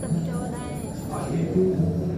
怎么ดย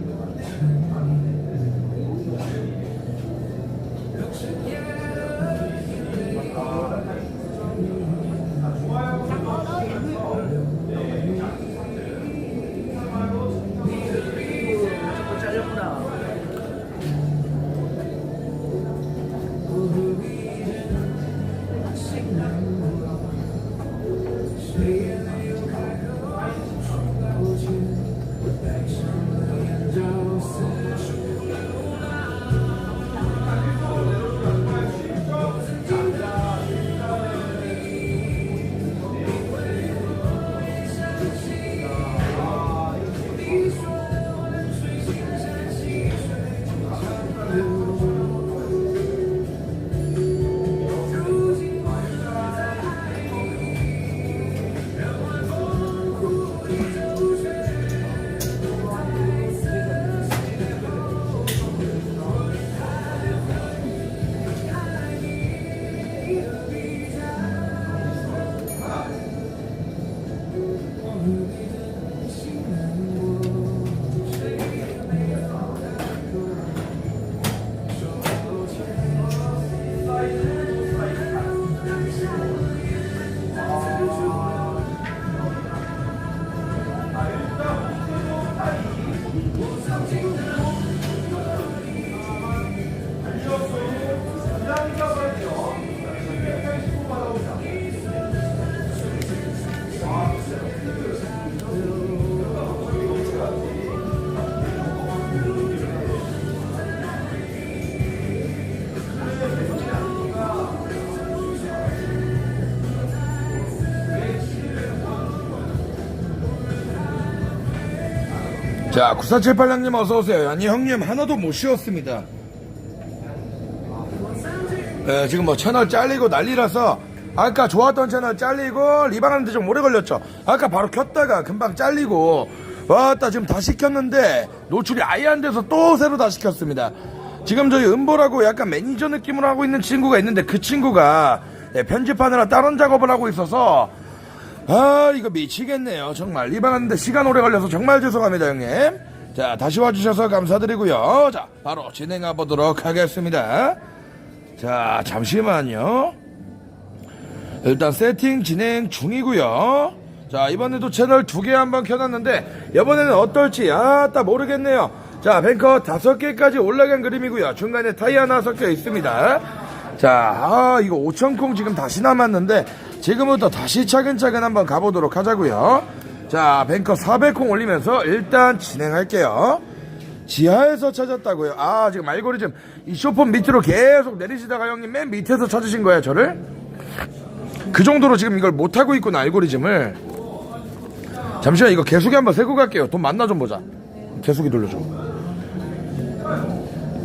자, 9478님 어서오세요. 아니, 형님, 하나도 못 쉬었습니다. 예, 지금 뭐 채널 잘리고 난리라서, 아까 좋았던 채널 잘리고, 리방하는데 좀 오래 걸렸죠. 아까 바로 켰다가 금방 잘리고, 왔다 지금 다시 켰는데, 노출이 아예 안 돼서 또 새로 다시 켰습니다. 지금 저희 은보라고 약간 매니저 느낌으로 하고 있는 친구가 있는데, 그 친구가 예, 편집하느라 다른 작업을 하고 있어서, 아 이거 미치겠네요. 정말. 리방하는데 시간 오래 걸려서 정말 죄송합니다 형님. 자 다시 와주셔서 감사드리고요. 자 바로 진행해 보도록 하겠습니다. 자 잠시만요. 일단 세팅 진행 중이고요. 자 이번에도 채널 두 개 한번 켜놨는데 이번에는 어떨지 아따 모르겠네요. 자 뱅커 다섯 개까지 올라간 그림이고요. 중간에 타이 하나 섞여 있습니다. 자, 아, 이거 5천콩 지금 다시 남았는데, 지금부터 다시 차근차근 한번 가보도록 하자고요 자, 뱅커 400콩 올리면서 일단 진행할게요. 지하에서 찾았다고요. 아, 지금 알고리즘, 이 쇼폰 밑으로 계속 내리시다가 형님 맨 밑에서 찾으신 거예요, 저를? 그 정도로 지금 이걸 못하고 있구나, 알고리즘을. 잠시만, 이거 개수기 한번 세고 갈게요. 돈 맞나 좀 보자. 개수기 돌려줘.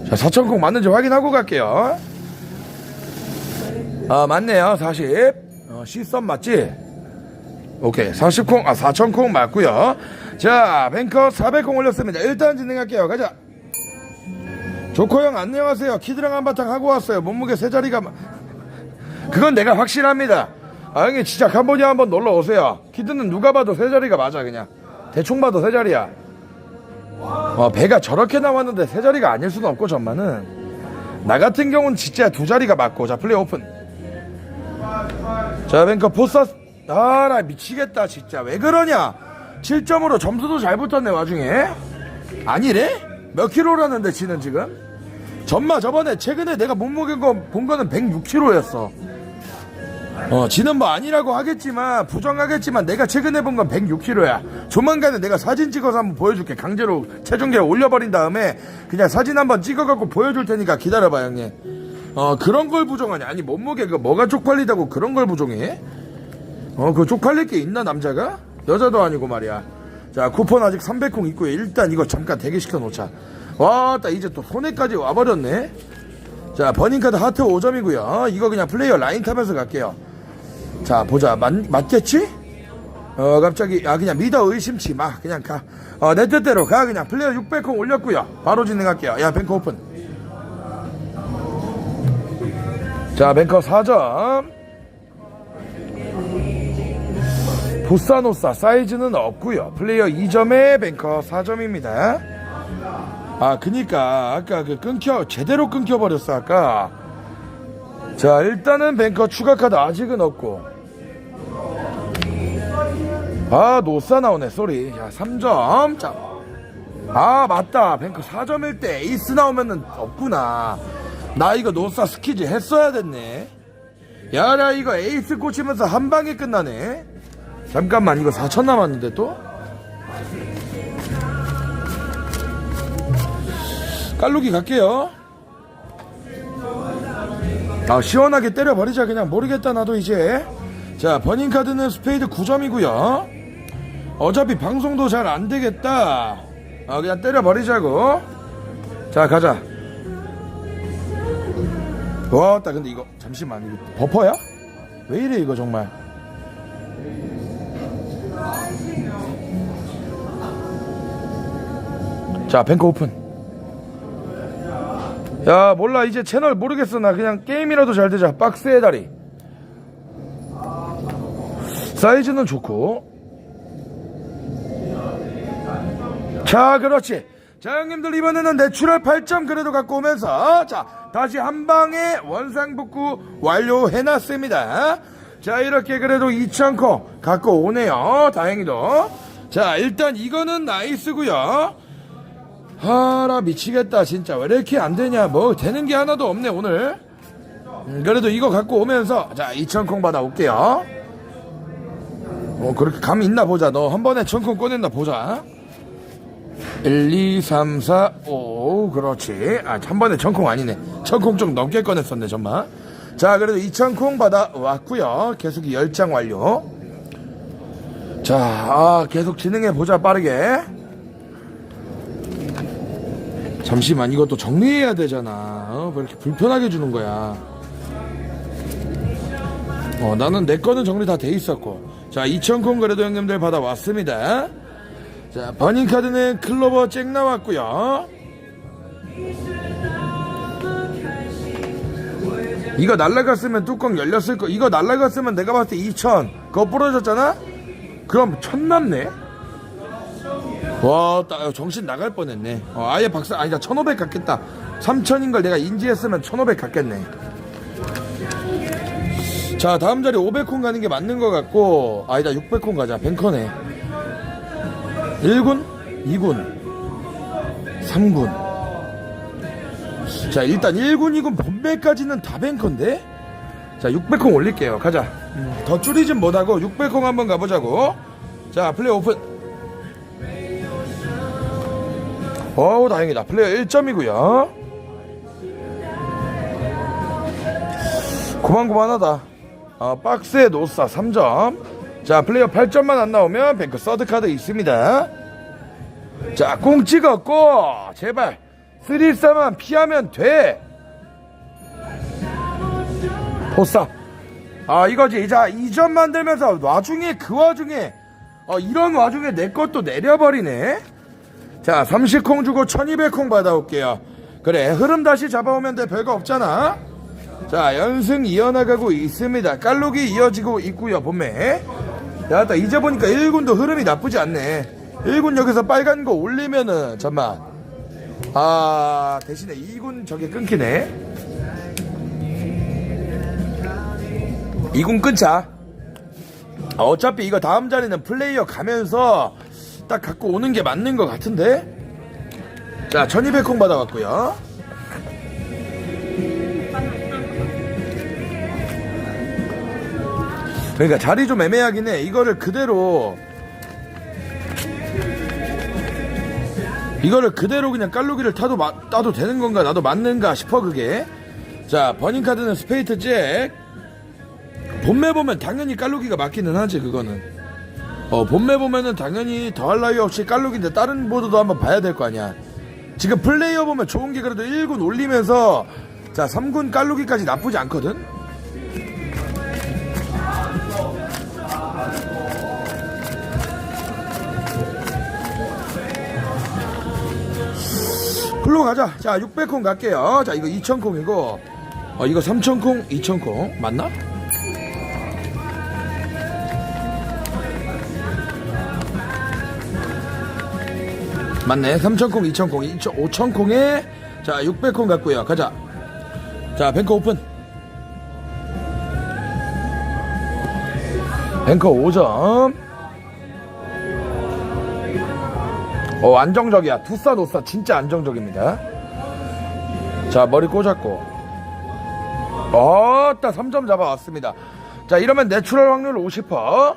자, 4천콩 맞는지 확인하고 갈게요. 아 맞네요 40 어, C썸 맞지? 오케이. 40콩 아 4천콩 맞고요. 자 뱅커 400콩 올렸습니다. 일단 진행할게요. 가자. 조코형 안녕하세요. 키드랑 한바탕 하고 왔어요. 몸무게 세 자리가 마- 그건 내가 확실합니다. 아 형님 진짜 캄보디아 한번 놀러 오세요. 키드는 누가 봐도 세 자리가 맞아 그냥. 대충 봐도 세 자리야. 어, 배가 저렇게 나왔는데 세 자리가 아닐 수는 없고 전만은 나 같은 경우는 진짜 두 자리가 맞고. 자 플레이 오픈 자 뱅커 보사 아 나 미치겠다 진짜. 왜 그러냐? 7점으로 점수도 잘 붙었네 와중에. 아니래? 몇 킬로라는데 지는 지금? 전마 저번에 최근에 내가 몸무게 본 거는 106킬로였어. 어 지는 뭐 아니라고 하겠지만 부정하겠지만 내가 최근에 본 건 106킬로야. 조만간에 내가 사진 찍어서 한번 보여줄게. 강제로 체중계를 올려버린 다음에 그냥 사진 한번 찍어갖고 보여줄 테니까 기다려봐 형님 어 그런 걸 부정하냐? 아니 몸무게 그 뭐가 쪽팔리다고 그런 걸 부정해? 어 그 쪽팔릴 게 있나 남자가? 여자도 아니고 말이야. 자 쿠폰 아직 300콩 있고요. 일단 이거 잠깐 대기시켜 놓자. 와 따 이제 또 손에까지 와버렸네. 자 버닝카드 하트 5점이고요. 이거 그냥 플레이어 라인 타면서 갈게요. 자 보자. 맞, 맞겠지? 어 갑자기 아 그냥 믿어 의심치 마. 그냥 가 어 내 뜻대로 가. 그냥 플레이어 600콩 올렸고요. 바로 진행할게요. 야 뱅크 오픈 자, 뱅커 4점. 보사노사 사이즈는 없고요. 플레이어 2점에 뱅커 4점입니다. 아, 그니까 아까 그 끊겨 제대로 끊겨 버렸어 아까. 자, 일단은 뱅커 추가 카드 아직은 없고. 아, 노사 나오네. 쏘리. 자, 3점. 자. 아, 맞다. 뱅커 4점일 때 에이스 나오면은 없구나. 나 이거 노사 스키즈 했어야 됐네. 야, 나 이거 에이스 꽂히면서 한 방에 끝나네. 잠깐만, 이거 4천 남았는데 또? 깔루기 갈게요. 아, 시원하게 때려버리자. 그냥 모르겠다, 나도 이제. 자, 버닝카드는 스페이드 9점이고요. 어차피 방송도 잘 안 되겠다. 아, 그냥 때려버리자고. 자, 가자. 와, 딱 근데 이거 잠시만 이거 버퍼야? 왜 이래 이거 정말? 자, 뱅크 오픈. 야, 몰라 이제 채널 모르겠어 나 그냥 게임이라도 잘 되자. 박스의 다리. 사이즈는 좋고. 자, 그렇지. 자, 형님들 이번에는 내추럴 8점 그래도 갖고 오면서 자, 다시 한 방에 원상복구 완료해놨습니다. 자, 이렇게 그래도 2,000코 갖고 오네요. 다행히도. 자, 일단 이거는 나이스고요. 하라 미치겠다 진짜 왜 이렇게 안 되냐 뭐 되는 게 하나도 없네 오늘 음, 그래도 이거 갖고 오면서 자 2,000콩 받아 올게요 어 그렇게 감이 있나 보자 너 한 번에 1,000콩 꺼냈나 보자 1, 2, 3, 4, 5 그렇지. 아 한 번에 1,000콩 아니네. 1,000콩 좀 넘게 꺼냈었네 정말 자 그래도 2,000콩 받아 왔고요. 계속 10장 완료. 자 아, 계속 진행해 보자 빠르게. 잠시만 이것도 정리해야 되잖아. 어? 왜 이렇게 불편하게 주는 거야? 어 나는 내 거는 정리 다 돼 있었고. 자 2,000콩 그래도 형님들 받아왔습니다 자 버닝카드는 클로버 잭 나왔고요 이거 날라갔으면 뚜껑 열렸을 거 이거 날라갔으면 내가 봤을 때2,000 그거 부러졌잖아 그럼 1,000 남네 와, 나 정신 나갈 뻔했네. 어, 아예 박사, 아니다, 1500 갔겠다. 3000인 걸 내가 인지했으면 1500 갔겠네. 자, 다음 자리 500콘 가는 게 맞는 것 같고, 아니다, 600콘 가자. 뱅커네. 1군, 2군, 3군. 자, 일단 1군, 2군 본배까지는 다 뱅커인데? 자, 600콘 올릴게요. 가자. 음, 더 줄이진 못하고, 600콘 한번 가보자고. 자, 플레이 오픈. 어우 다행이다 플레이어 1점이고요 고만고만하다 어, 박스에 노사 3점 자 플레이어 8점만 안 나오면 뱅크 서드카드 있습니다 자꽁 찍었고 제발 3싸만 피하면 돼 포싸 아 이거지 자 2점 만들면서 와중에 그 와중에 어, 이런 와중에 내 것도 내려버리네 자, 30콩 주고 1200콩 받아올게요. 그래, 흐름 다시 잡아오면 돼. 별거 없잖아. 자, 연승 이어나가고 있습니다. 깔록이 이어지고 있고요, 본매. 야, 나 이제 보니까 1군도 흐름이 나쁘지 않네. 1군 여기서 빨간 거 올리면은, 잠만. 아, 대신에 2군 저게 끊기네. 2군 끊자. 아, 어차피 이거 다음 자리는 플레이어 가면서 딱 갖고 오는 게 맞는 것 같은데? 자, 1200콩 받아왔고요. 그러니까 자리 좀 애매하긴 해. 이거를 그대로 이거를 그대로 그냥 깔루기를 타도 마, 따도 되는 건가 나도 맞는가 싶어 그게 자 버닝카드는 스페이트 잭 본매 보면 당연히 깔루기가 맞기는 하지 그거는 어, 본매 보면은 당연히 더할 나위 없이 깔룩인데 다른 보드도 한번 봐야 될 거 아니야. 지금 플레이어 보면 좋은 게 그래도 1군 올리면서 자 3군 깔루기까지 나쁘지 않거든. 플로 가자. 자 600콩 갈게요. 자 이거 2000콩이고 어 이거 3천콩 2천콩. 맞나? 맞네. 3천콩 2천콩 5천콩에. 자 600콩 갖고요. 가자. 자 뱅커 오픈. 뱅커 5점 어 안정적이야. 투싸 노싸. 진짜 안정적입니다. 자 머리 꽂았고. 어따 3점 잡아왔습니다. 자 이러면 내추럴 확률 50%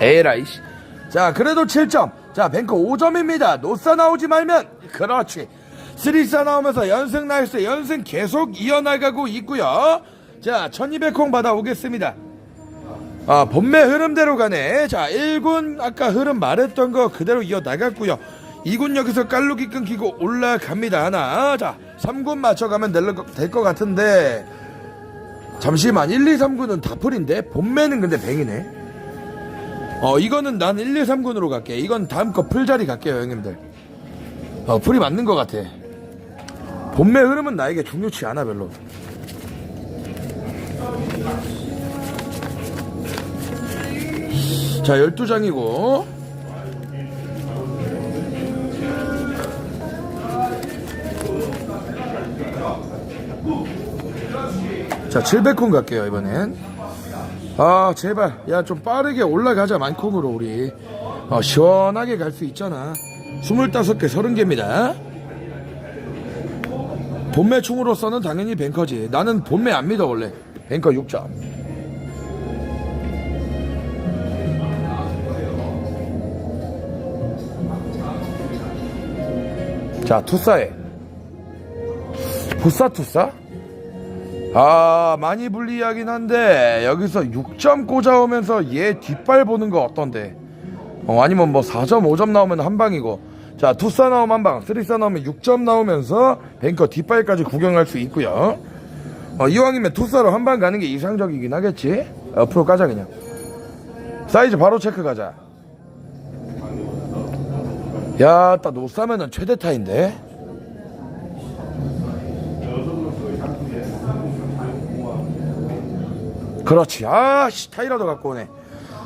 에라이씨. 자 그래도 7점. 자 뱅커 5점입니다. 노싸 나오지 말면. 그렇지. 쓰리싸 나오면서 연승 나이스. 연승 계속 이어나가고 있고요. 자 1200콩 받아오겠습니다 아 본매 흐름대로 가네. 자 1군 아까 흐름 말했던 거 그대로 이어 나갔고요. 2군 여기서 깔루기 끊기고 올라갑니다. 하나. 자 3군 맞춰가면 될 것 같은데. 잠시만 1, 2, 3군은 다 풀인데? 본매는 근데 뱅이네. 어 이거는 난 1, 2, 3군으로 갈게. 이건 다음 거 풀자리 갈게요 형님들. 어 풀이 맞는 것 같아. 본매 흐름은 나에게 중요치 않아 별로 자 12장이고. 자 700콘 갈게요 이번엔. 아 제발. 야 좀 빠르게 올라가자 만콩으로 우리. 어, 시원하게 갈 수 있잖아. 25개 30개입니다. 본매 충으로서는 당연히 뱅커지. 나는 본매 안 믿어 원래. 뱅커 6점 자 투싸해. 부싸 투싸? 아 많이 불리하긴 한데 여기서 6점 꽂아오면서 얘 뒷발 보는 거 어떤데? 어, 아니면 뭐 4점 5점 나오면 한 방이고. 자 투싸 나오면 한 방 쓰리싸 나오면 6점 나오면서 뱅커 뒷발까지 구경할 수 있고요. 어, 이왕이면 투싸로 한 방 가는 게 이상적이긴 하겠지? 앞으로 가자 그냥. 사이즈 바로 체크 가자 야따 노싸면은 최대 타인데 그렇지. 아 씨 타이라도 갖고 오네.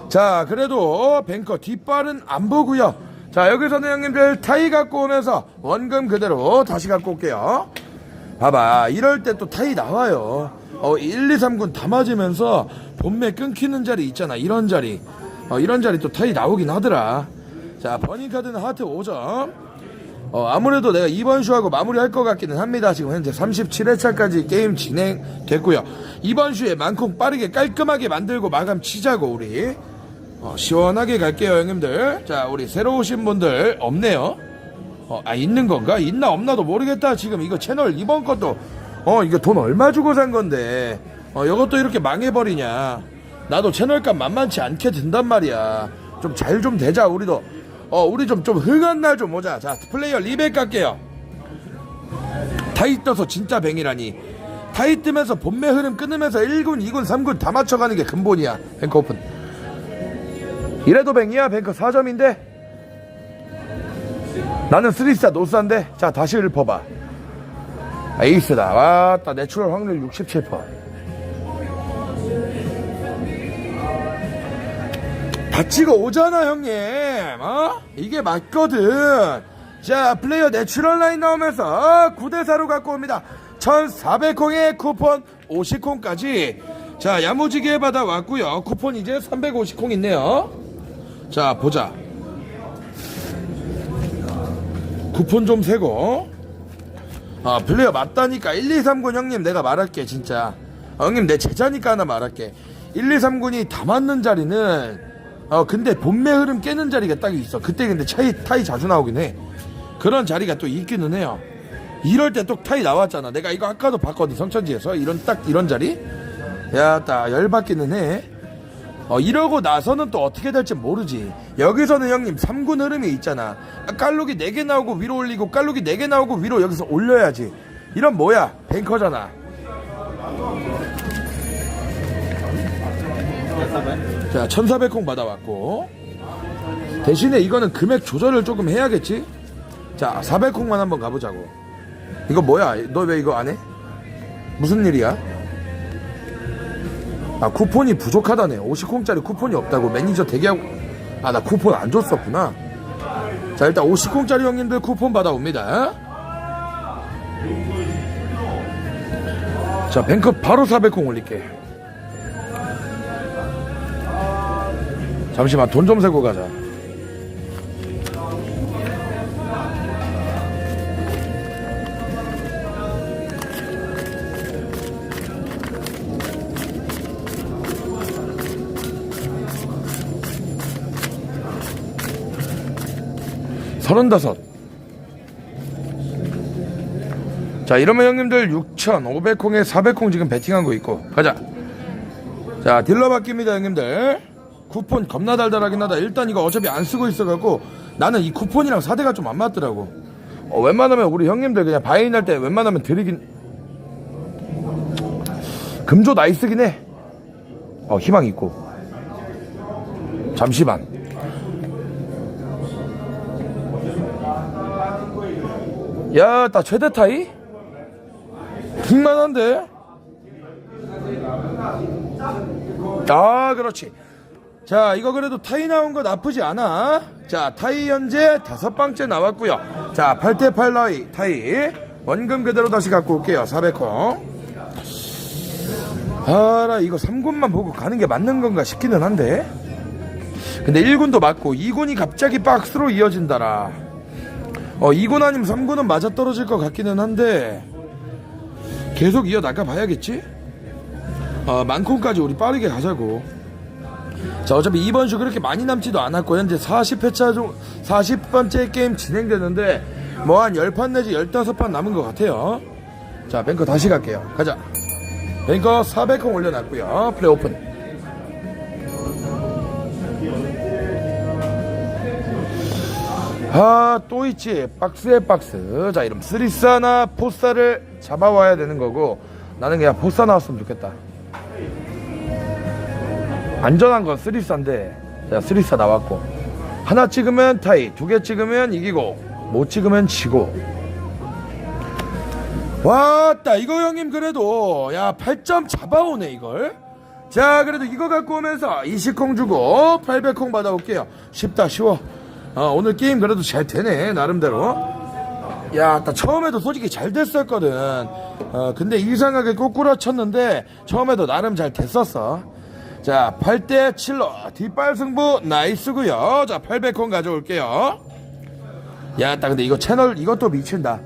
자 그래도 뱅커 뒷발은 안 보고요. 자 여기서는 형님들 타이 갖고 오면서 원금 그대로 다시 갖고 올게요. 봐봐 이럴 때 또 타이 나와요. 어 1, 2, 3군 다 맞으면서 본매 끊기는 자리 있잖아. 이런 자리. 어 이런 자리 또 타이 나오긴 하더라. 자 버닝 카드는 하트 5점. 어, 아무래도 내가 이번 슈하고 마무리할 것 같기는 합니다. 지금 현재 37회차까지 게임 진행됐고요. 이번 슈에 만큼 빠르게 깔끔하게 만들고 마감 치자고 우리 어, 시원하게 갈게요 형님들. 자 우리 새로 오신 분들 없네요. 어, 아 있는 건가? 있나 없나도 모르겠다. 지금 이거 채널 이번 것도 어 이거 돈 얼마 주고 산 건데 어 이것도 이렇게 망해버리냐? 나도 채널값 만만치 않게 든단 말이야. 좀 잘좀 되자 우리도. 어 우리 좀 좀 흥한 날 좀 오자. 자 플레이어 리백 갈게요. 타이 떠서 진짜 뱅이라니. 타이 뜨면서 본매 흐름 끊으면서 1군 2군 3군 다 맞춰가는 게 근본이야 뱅커 오픈. 이래도 뱅이야? 뱅커 4점인데? 나는 쓰리스타 노스인데? 자 다시 읊어봐. 에이스다. 왔다. 내추럴 확률 67% 다 찍어 오잖아 형님. 어? 이게 맞거든. 자 플레이어 내추럴 라인 나오면서 9대4로 갖고 옵니다. 1400콩에 쿠폰 50콩까지. 자 야무지게 받아왔고요. 쿠폰 이제 350콩 있네요. 자 보자. 쿠폰 좀 세고. 아 플레이어 맞다니까. 1, 2, 3군 형님 내가 말할게 진짜. 아, 형님 내 제자니까 하나 말할게. 1, 2, 3군이 다 맞는 자리는 어 근데 본매 흐름 깨는 자리가 딱 있어 그때 근데 차이 타이 자주 나오긴 해 그런 자리가 또 있기는 해요 이럴 때 또 타이 나왔잖아 내가 이거 아까도 봤거든 성천지에서 이런 딱 이런 자리 야 딱 열받기는 해 어, 이러고 나서는 또 어떻게 될지 모르지. 여기서는 형님 3군 흐름이 있잖아. 아, 깔루기 4개 나오고 위로 올리고 깔루기 4개 나오고 위로 여기서 올려야지. 이런 뭐야? 뱅커잖아. 자, 1400콩 받아왔고. 대신에 이거는 금액 조절을 조금 해야겠지? 자, 400콩만 한번 가보자고. 이거 뭐야? 너 왜 이거 안 해? 무슨 일이야? 아 쿠폰이 부족하다네 50콩짜리 쿠폰이 없다고 매니저 대기하고 아 나 쿠폰 안 줬었구나 자 일단 50콩짜리 형님들 쿠폰 받아옵니다 자 뱅크 바로 400콩 올릴게 잠시만 돈 좀 세고 가자 서른다섯. 자, 이러면 형님들 6,500콩에 400콩 지금 베팅한 거 있고. 가자. 자, 딜러 바뀝니다, 형님들. 쿠폰 겁나 달달하긴 하다. 일단 이거 어차피 안 쓰고 있어갖고 나는 이 쿠폰이랑 사대가 좀 안 맞더라고. 어, 웬만하면 우리 형님들 그냥 바인 할 때 웬만하면 드리긴. 금조 나이스긴 해. 어, 희망 있고. 잠시만. 야, 나 최대 타이? 킹만한데? 아, 그렇지. 자, 이거 그래도 타이 나온 거 나쁘지 않아. 자, 타이 현재 다섯 방째 나왔고요. 자, 8대8 나이 타이. 원금 그대로 다시 갖고 올게요. 400호. 아라, 이거 3군만 보고 가는 게 맞는 건가 싶기는 한데. 근데 1군도 맞고 2군이 갑자기 박스로 이어진다라. 어 2군 아니면 3군은 맞아 떨어질 것 같기는 한데 계속 이어 나가 봐야겠지? 어 만콘까지 우리 빠르게 가자고 자 어차피 이번 주 그렇게 많이 남지도 않았고 현재 40회차 중 40번째 게임 진행되는데 뭐 한 10판 내지 15판 남은 것 같아요 자 뱅커 다시 갈게요 가자 뱅커 400원 올려놨고요 플레이 오픈 아, 또 있지. 박스에 박스. 자, 이름 스리사나 포사를 잡아와야 되는 거고, 나는 그냥 포사 나왔으면 좋겠다. 안전한 건 스리사인데, 자, 스리사 나왔고. 하나 찍으면 타이, 두 개 찍으면 이기고, 못 찍으면 지고. 왔다, 이거 형님 그래도, 야, 8점 잡아오네, 이걸. 자, 그래도 이거 갖고 오면서 20콩 주고 800콩 받아올게요. 쉽다, 쉬워. 어, 오늘 게임 그래도 잘 되네, 나름대로. 야, 나 처음에도 솔직히 잘 됐었거든. 어, 근데 이상하게 꼬꾸라 쳤는데, 처음에도 나름 잘 됐었어. 자, 8대 7로 뒷발 승부 나이스고요 자, 800콘 가져올게요. 야, 나 근데 이거 채널 이것도 미친다.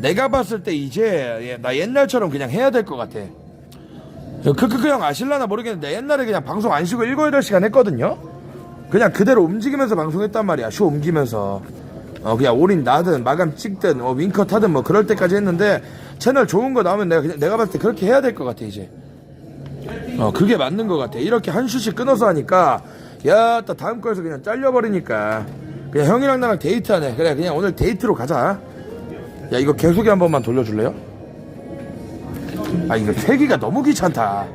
내가 봤을 때 이제 예, 나 옛날처럼 그냥 해야 될 것 같아. 저 크크크 형 아실라나 모르겠는데 옛날에 그냥 방송 안 쉬고 7, 8시간 했거든요. 그냥 그대로 움직이면서 방송했단 말이야. 쇼 옮기면서. 어, 그냥 올인 나든 마감 찍든 어, 윙컷 하든 뭐 그럴 때까지 했는데 채널 좋은 거 나오면 내가 그냥 내가 봤을 때 그렇게 해야 될 것 같아 이제. 어, 그게 맞는 것 같아. 이렇게 한 슈씩 끊어서 하니까 야, 또 다음 거에서 그냥 잘려버리니까 그냥 형이랑 나랑 데이트하네. 그래, 그냥 오늘 데이트로 가자. 야, 이거 계속에 한 번만 돌려줄래요? 아, 이거 세기가 너무 귀찮다.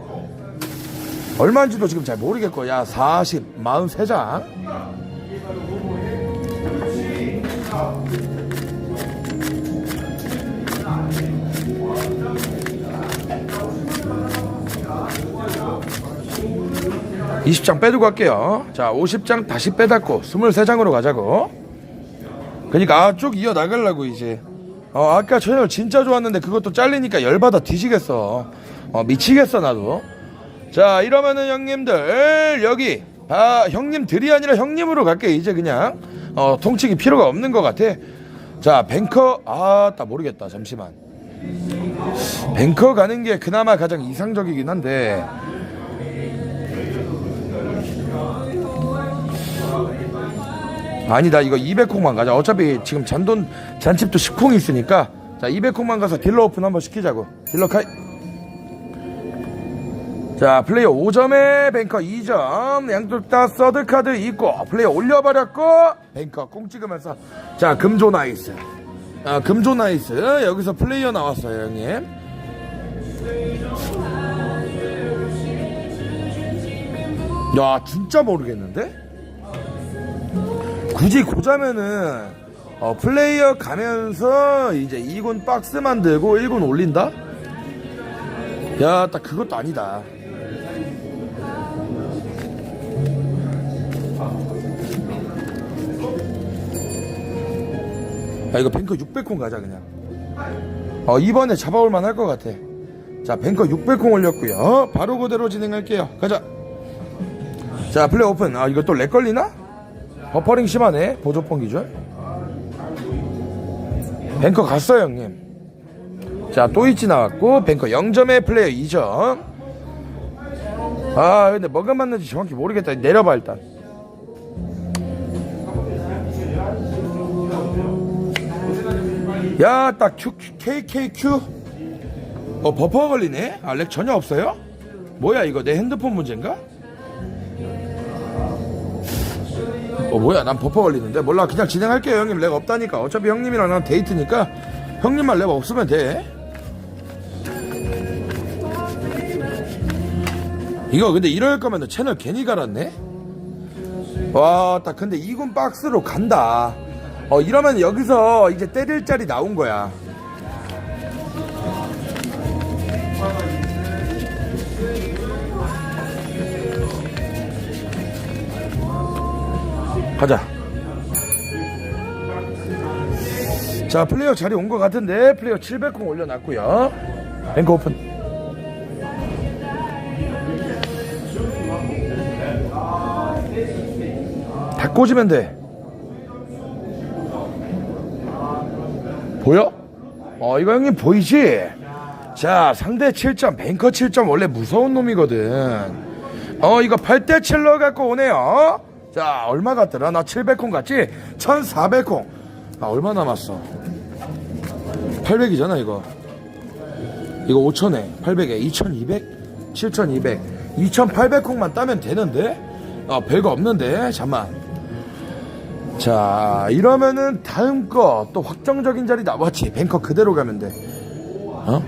얼마인지도 지금 잘 모르겠고, 야, 40, 43장. 이십 장 빼두고 갈게요. 자, 50장 다시 빼닫고 23장으로 가자고. 그러니까 아, 쭉 이어 나가려고 이제. 어, 아까 채널 진짜 좋았는데 그것도 잘리니까 열받아 뒤지겠어. 어, 미치겠어 나도. 자, 이러면은 형님들 여기 아, 형님들이 아니라 형님으로 갈게 이제 그냥 어, 통치기 필요가 없는 것 같아. 자, 뱅커 아, 나 모르겠다. 잠시만. 뱅커 가는 게 그나마 가장 이상적이긴 한데 아니다 이거 200콩만 가자. 어차피 지금 잔돈 잔칩도 10콩이 있으니까. 자 200콩만 가서 딜러 오픈 한번 시키자고. 딜러 카이. 자 플레이어 5점에 뱅커 2점. 양쪽 다 서드카드 있고 플레이어 올려버렸고 뱅커 꽁 찍으면서. 자 금조 나이스. 아 금조 나이스. 여기서 플레이어 나왔어요 형님. 야 진짜 모르겠는데 굳이 고자면은 어, 플레이어 가면서 이제 2군 박스 만들고 1군 올린다? 야, 딱 그것도 아니다. 야, 이거 뱅커 600콘 가자, 그냥. 어, 이번에 잡아올 만 할 것 같아. 자, 뱅커 600콘 올렸고요. 어, 바로 그대로 진행할게요. 가자. 자, 플레이 오픈. 아, 이거 또 렉 걸리나? 버퍼링 심하네. 보조폰 기준. 뱅커 갔어요, 형님. 자, 또 있지 나왔고, 뱅커 0점에 플레이어 2점. 아, 근데 뭐가 맞는지 정확히 모르겠다. 내려봐, 일단. 야, 딱 Q, KKQ. 어, 버퍼 걸리네? 아, 렉 전혀 없어요? 뭐야, 이거 내 핸드폰 문제인가? 어, 뭐야, 난 버퍼 걸리는데? 몰라, 그냥 진행할게요, 형님. 렉 없다니까. 어차피 형님이랑 난 데이트니까 형님만 렉 없으면 돼. 이거 근데 이럴 거면 채널 괜히 갈았네? 와, 딱 근데 이군 박스로 간다. 어, 이러면 여기서 이제 때릴 자리 나온 거야. 가자. 자, 플레이어 자리 온 것 같은데, 플레이어 700공 올려놨고요 뱅크 오픈. 다 꽂으면 돼. 보여? 어, 이거 형님 보이지? 자, 상대 7점, 뱅커 7점 원래 무서운 놈이거든. 어, 이거 8대 7로 갖고 오네요. 자, 얼마 같더라? 나 700콩 같지? 1400콩. 아, 얼마 남았어? 800이잖아, 이거. 이거 5천에 800에 2200, 7200, 2800콩만 따면 되는데? 아, 별거 없는데? 잠만. 자, 이러면은 다음 거 또 확정적인 자리 나왔지. 뱅커 그대로 가면 돼. 어?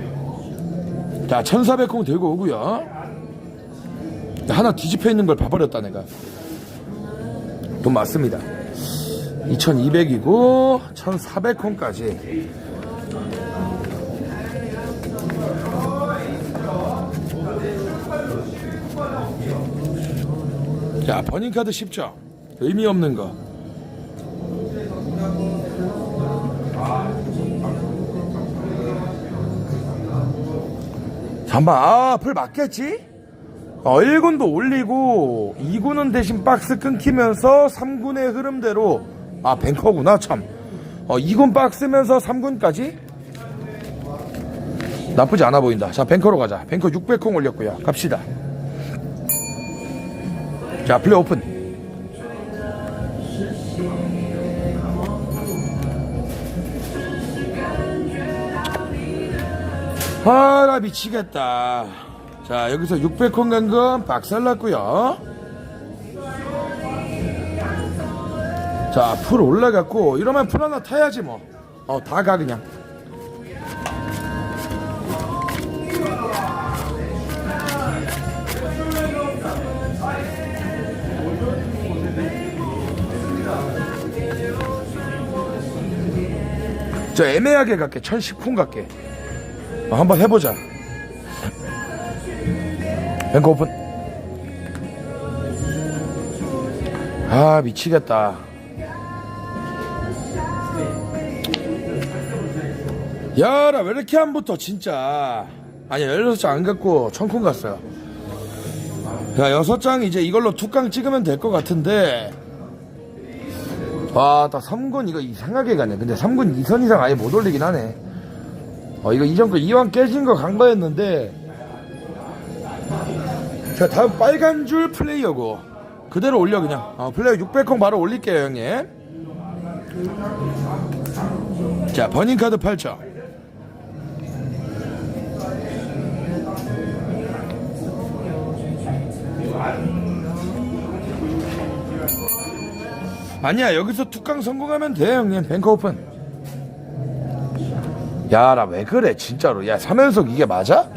자, 1400콩 들고 오고요. 하나 뒤집혀 있는 걸 봐버렸다, 내가. 돈 맞습니다. 2200이고 1400콩까지. 자, 버닝카드 쉽죠? 의미 없는 거. 잠깐, 아, 풀 맞겠지? 어, 1군도 올리고 2군은 대신 박스 끊기면서 3군의 흐름대로 아 뱅커구나 참. 어, 2군 박스면서 3군까지? 나쁘지 않아 보인다. 자 뱅커로 가자. 뱅커 600콩 올렸고요. 갑시다. 자 플레이 오픈. 아 나 미치겠다 자 여기서 600콘 간금 박살났고요. 자풀 올라갔고 이러면 풀 하나 타야지 뭐 어 다 가 그냥. 저 애매하게 갈게. 1010콘 갈게. 어, 한번 해보자 뱅크 오픈. 아 미치겠다. 야라 왜 이렇게 안 붙어 진짜? 아니야 16장 안 갖고 청콘 갔어요. 야 6장 이제 이걸로 툭강 찍으면 될 것 같은데. 와딱 3군 이거 이상하게 가네. 근데 3군 2선 이상 아예 못 올리긴 하네. 어 이거 이전 거 이왕 깨진 거간 거였는데 자 다음 빨간 줄 플레이어고. 그대로 올려 그냥. 어, 플레이어 600콩 바로 올릴게요 형님. 자 버닝카드 8점 아니야 여기서 툭강 성공하면 돼 형님. 뱅크 오픈. 야나 왜 그래 진짜로. 야 3연속 이게 맞아?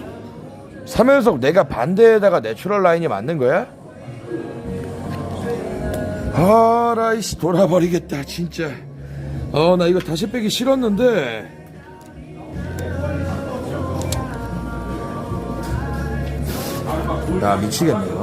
3연속 내가 반대에다가 내추럴 라인이 맞는 거야? 아 라이씨 돌아버리겠다 진짜. 어 나 이거 다시 빼기 싫었는데. 나 미치겠네.